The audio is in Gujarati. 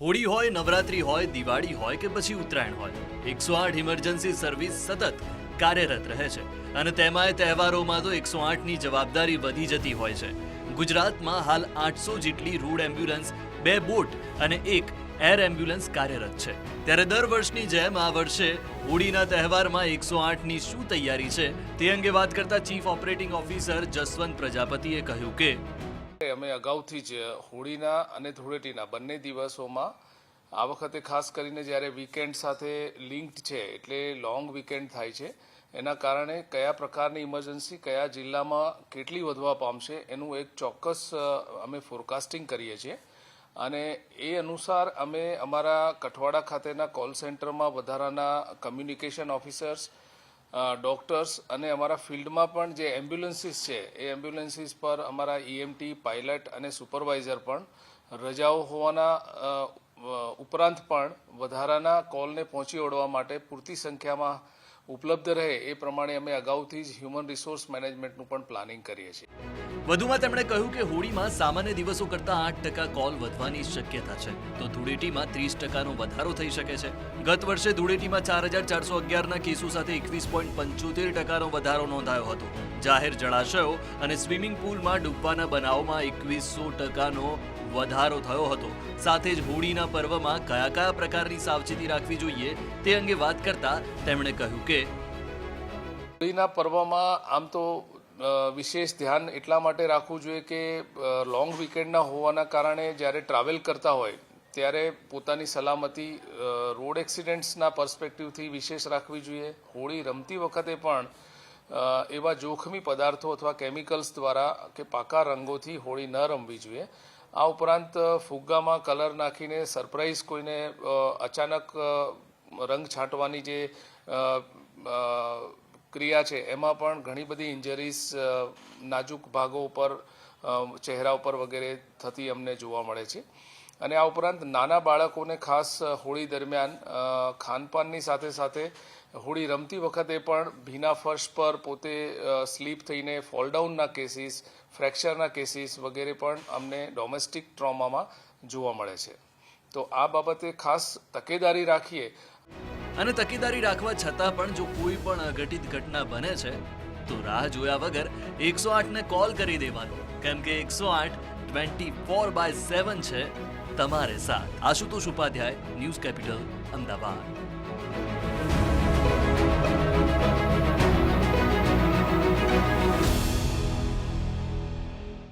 હોળી હોય, નવરાત્રી હોય, દિવાળી હોય કે પછી ઉત્તરાયણ હોય, એકસો આઠ ઇમરજન્સી સર્વિસ સતત કાર્યરત રહે છે. અને તેમાંય તહેવારોમાં તો એકસો આઠની જવાબદારી વધી જતી હોય છે. ગુજરાતમાં હાલ આઠસો જેટલી રૂડ એમ્બ્યુલન્સ બે બોટ અને એક એર એમ્બ્યુલન્સ કાર્યરત છે. ત્યારે દર વર્ષની જેમ આ વર્ષે હોળીના તહેવારમાં એકસો આઠની શું તૈયારી છે તે અંગે વાત કરતા ચીફ ઓપરેટિંગ ઓફિસર જસવંત પ્રજાપતિએ કહ્યું કે અમે અગાઉથી જ હોળીના અને ધૂળેટીના બંને દિવસોમાં આ વખતે ખાસ કરીને જ્યારે વીકેન્ડ સાથે લિંક્ડ છે, એટલે લોંગ વીકેન્ડ થાય છે, એના કારણે કયા પ્રકારની ઇમરજન્સી કયા જિલ્લામાં કેટલી વધવા પામશે, એનું એક ચોક્કસ અમે ફોરકાસ્ટિંગ કરીએ છીએ. અને એ અનુસાર અમે અમારા કઠવાડા ખાતેના કોલ સેન્ટરમાં વધારાના કમ્યુનિકેશન ઓફિસર્સ ડોક્ટર્સ અને અમારા ફિલ્ડમાં પણ જે એમ્બ્યુલન્સીસ છે, એ એમ્બ્યુલન્સીસ પર અમારા ઈએમટી પાયલટ અને સુપરવાઇઝર પણ રજાઓ હોવાના ઉપરાંત પણ વધારાના કોલને પહોંચી વળવા માટે પૂરતી સંખ્યામાં ઉપલબ્ધ રહે એ પ્રમાણે અમે અગાઉથી જ હ્યુમન રિસોર્સ મેનેજમેન્ટનું પણ પ્લાનિંગ કરીએ છીએ. વધુમાં તેમણે કહ્યું કે હોળીમાં સામાન્ય દિવસો કરતાં આઠ ટકા કોલ વધવાની શક્યતા છે. તો ધૂળેટીમાં ત્રીસ ટકાનો વધારો થઈ શકે છે. ગત વર્ષે ધૂળેટીમાં ચાર હજાર ચારસો અગિયારના કેસો સાથે એકવીસ પોઈન્ટ પંચોતેર ટકાનો વધારો નોંધાયો હતો. જાહેર જળાશયો અને સ્વિમિંગ પુલમાં ડૂબવાના બનાવમાં એકવીસો ટકાનો વધારો થયો હતો. સાથે જ હોળીના પર્વમાં કયા કયા પ્રકારની સાવચેતી રાખવી જોઈએ તે અંગે વાત કરતા તેમણે કહ્યું કે હોળીના પર્વમાં આમ તો વિશેષ ધ્યાન એટલા માટે રાખવું જોઈએ કે લોંગ વીકેન્ડના હોવાના કારણે જ્યારે ટ્રાવેલ કરતા હોય, ત્યારે પોતાની સલામતી રોડ એક્સિડન્ટ્સના પર્સપેક્ટિવથી વિશેષ રાખવી જોઈએ. હોળી રમતી વખતે પણ એવા જોખમી પદાર્થો અથવા કેમિકલ્સ દ્વારા કે પાકા રંગોથી હોળી ન રમવી જોઈએ. આ ઉપરાંત, ફુગ્ગામાં કલર નાખીને સરપ્રાઇઝ કોઈને અચાનક રંગ છાંટવાની જે ક્રિયા છે, એમાં પણ ઘણી બધી ઇન્જરીઝ નાજુક ભાગો ઉપર ચહેરા ઉપર વગેરે થતી અમને જોવા મળે છે. અને આ ઉપરાંત નાના બાળકોને ખાસ હોળી દરમિયાન ખાનપાનની સાથે સાથે હોળી રમતી વખતે પણ ભીના ફર્શ પર પોતે સ્લીપ થઈને ફોલડાઉનના કેસીસ ફ્રેક્ચરના કેસીસ વગેરે પણ અમને ડોમેસ્ટિક ટ્રોમામાં જોવા મળે છે. તો આ બાબતે ખાસ તકેદારી રાખીએ અને તકેદારી રાખવા છતાં પણ જો કોઈ પણ અઘટિત ઘટના બને છે, તો રાહ જોયા વગર એકસો આઠને કોલ કરી દેવાનો. કેમ કે એકસો આઠ ટ્વેન્ટી ફોર બાય સેવન છે તમારે સાથ. Ashutosh Upadhyay, news capital, Ahmedabad.